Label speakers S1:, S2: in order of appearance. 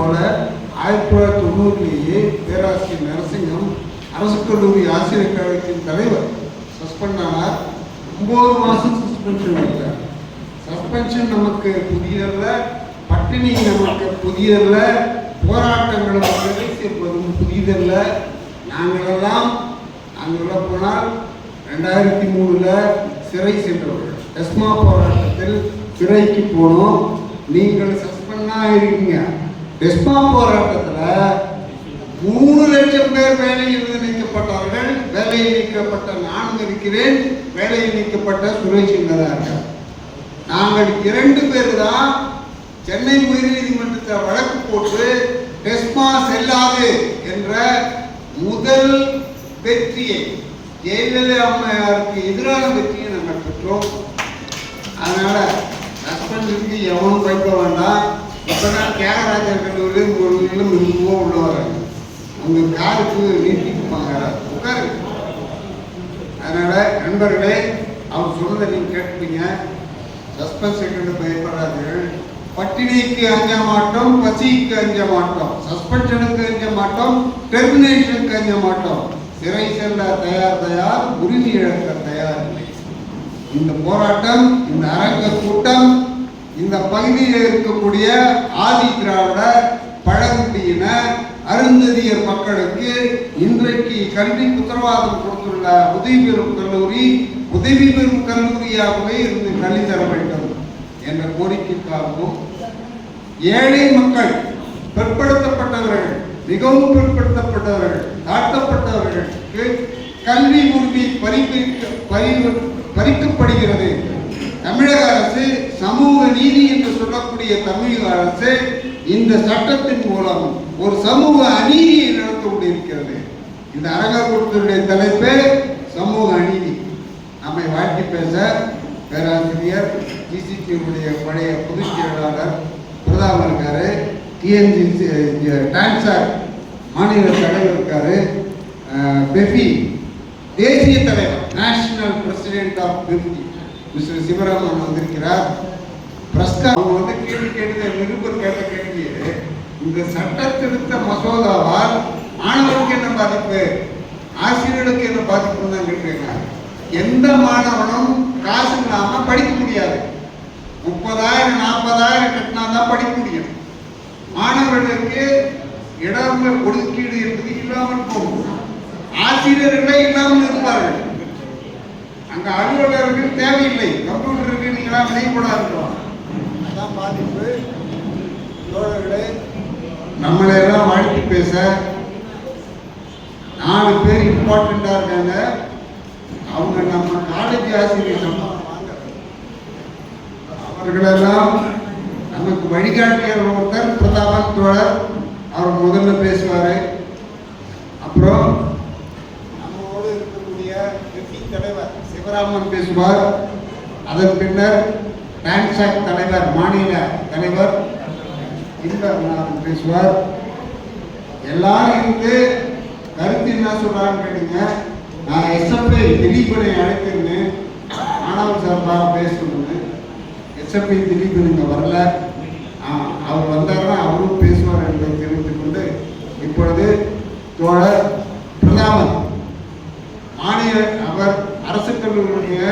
S1: போல ஆயிரத்தி தொள்ளாயிரத்தி தொண்ணூறுலேயே பேராசிரியர் நரசிங்கம் அரசு கல்லூரி ஆசிரியர் கழகத்தின் தலைவர் சஸ்பெண்ட் ஆனார். ஒன்பது மாதம் சஸ்பென்ஷன் இல்லை. சஸ்பென்ஷன் நமக்கு புதியதல்ல பட்டினி நமக்கு புதியதல்ல போராட்டங்கள் நமக்கு சேர்ப்பதும் புதியதல்ல நாங்களெல்லாம் நாங்கள் போனால் ரெண்டாயிரத்தி மூணில் சிறை சென்றவர்கள். எஸ்மா போராட்டத்தில் சிறைக்கு போனோம். நீங்கள் சஸ்பெண்டாக இருக்கீங்க. எஸ்மா போராட்டத்தில் மூணு லட்சம் பேர் வேலையில் இருந்து நீக்கப்பட்டார்கள். வேலையில் நீக்கப்பட்ட நான் இருக்கிறேன் வேலையில் நீக்கப்பட்ட சுரேஷ் தான் நாங்கள் இரண்டு பேர் தான் சென்னை உயர்நீதிமன்றத்தில் வழக்கு போட்டு டெஸ்மா செல்லாது என்ற முதல் வெற்றியை ஜெயலலிதா அம்மையாருக்கு எதிரான வெற்றியை நாங்கள் பெற்றோம். அதனால ஹஸ்பண்டுக்கு எவனும் பயப்பட வேண்டாம். இப்பதான் தியாகராஜர் கல்லூரியில் ஒரு நிலம் மெதுவாக உள்ள உங்க காருக்கு நீட்டிப்பாங்க உட்காரு. அதனால நண்பர்களே அவர் சொன்னதை நீங்க கேட்பீங்க சஸ்பென்ஸ் கண்டு பயப்படாதீர்கள் பட்டினிக்கு அஞ்ச மாட்டோம் பசிக்கு அஞ்ச மாட்டோம். சஸ்பென்ஷனுக்கு அஞ்ச மாட்டோம் டெர்மினேஷனுக்கு அஞ்ச மாட்டோம். சிறை செல்ல தயார் தயார் உரிமை இழக்க தயார் இல்லை. இந்த போராட்டம் இந்த அரங்க கூட்டம் இந்த பகுதியில் இருக்கக்கூடிய ஆதி திராவிட பழங்குடியின அருந்ததியர் மக்களுக்கு இன்றைக்கு கல்வி உத்தரவாதம் கொடுத்துள்ள உதவி பெறும் கல்லூரி உதவி பெறும் கல்லூரியாகவே இருந்து கல்வி தர வேண்டும் என்ற கோரிக்கைக்காகவும் ஏழை மக்கள் பிற்படுத்தப்பட்டவர்கள் மிகவும் பிற்படுத்தப்பட்டவர்கள் தாழ்த்தப்பட்டவர்களுக்கு கல்வி உரிமை பறி- பறிக்கப்படுகிறது தமிழக அரசு சமூக நீதி என்று சொல்லக்கூடிய தமிழக அரசு இந்த சட்டத்தின் மூலம் ஒரு சமூக அநீதியை நடத்த கொண்டிருக்கிறது இந்த அரங்கக்கூட்டத்துடைய தலைப்பு சமூக அநீதி. நம்மை வாழ்த்தி பேச பேராசிரியர் ஜிசிடியுடைய பழைய பொதுச் செயலாளர் பிரதாபம் இருக்காரு. டிஎன்ஜிசி டான்சர் மாநில தலைவர் இருக்காரு. பெஃபி தேசிய தலைவர் national president of BEFI mister Sivaraman வந்திருக்கிறார். பிரஸ்கா அவங்க வந்து கேள்வி கேட்டது நிருபர் கேட்ட கேள்வி இந்த சட்ட திருத்த மசோதாவால் மாணவர்களுக்கு என்ன பாதிப்பு? ஆசிரியர்களுக்கு என்ன பாதிப்பு தான் கேட்டிருக்காங்க. எந்த மாணவனும் காசு இல்லாமல் படிக்க முடியாது. முப்பதாயிரம் நாற்பதாயிரம் கட்டினா தான் படிக்க முடியும். மாணவர்களுக்கு இடம் ஒதுக்கீடு என்பது இல்லாமல் போகும். ஆசிரியர்களே இல்லாமல் இருப்பார்கள். அங்கே அலுவலர்கள் தேவையில்லை. கம்ப்யூட்டர் இருக்கு நீங்களா தான் பாதிப்பு தோழர்களே. நம்மளை எல்லாம் வாழ்த்து பேச நாலு பேர் இம்பார்ட்டண்டா இருக்காங்க. அவங்க நம்ம காலேஜ் ஆசிரியர் சம்பளம் வாங்க அவர்களெல்லாம் நமக்கு வழிகாட்டியர் ஒருத்தர் பிரதாபன் தோழர். அவர் முதல்ல பேசுவார். அப்புறம் நம்மளோடு இருக்கக்கூடிய டெல்லி தலைவர் சிவராமன் பேசுவார். அதன் பின்னர் டான்சாக் தலைவர் மாநில தலைவர். இன்பர் பேசுவார். எல்லாரும் இருந்து கருத்து என்ன சொல்கிறான்னு கேட்டீங்க. நான் எஸ்எஃப்ஐ திலீபனை அழைத்திருந்தேன். மாணவர் சார்பாக பேசணும்னு. எஸ்எஃப்ஐ திலீபன் இங்கே வரல. அவர் வந்தாருன்னா அவரும் பேசுவார் என்பதை தெரிவித்துக் கொண்டு இப்பொழுது தோழர் பிரதாமன் மாநில அவர் அரசு கல்லூரியுடைய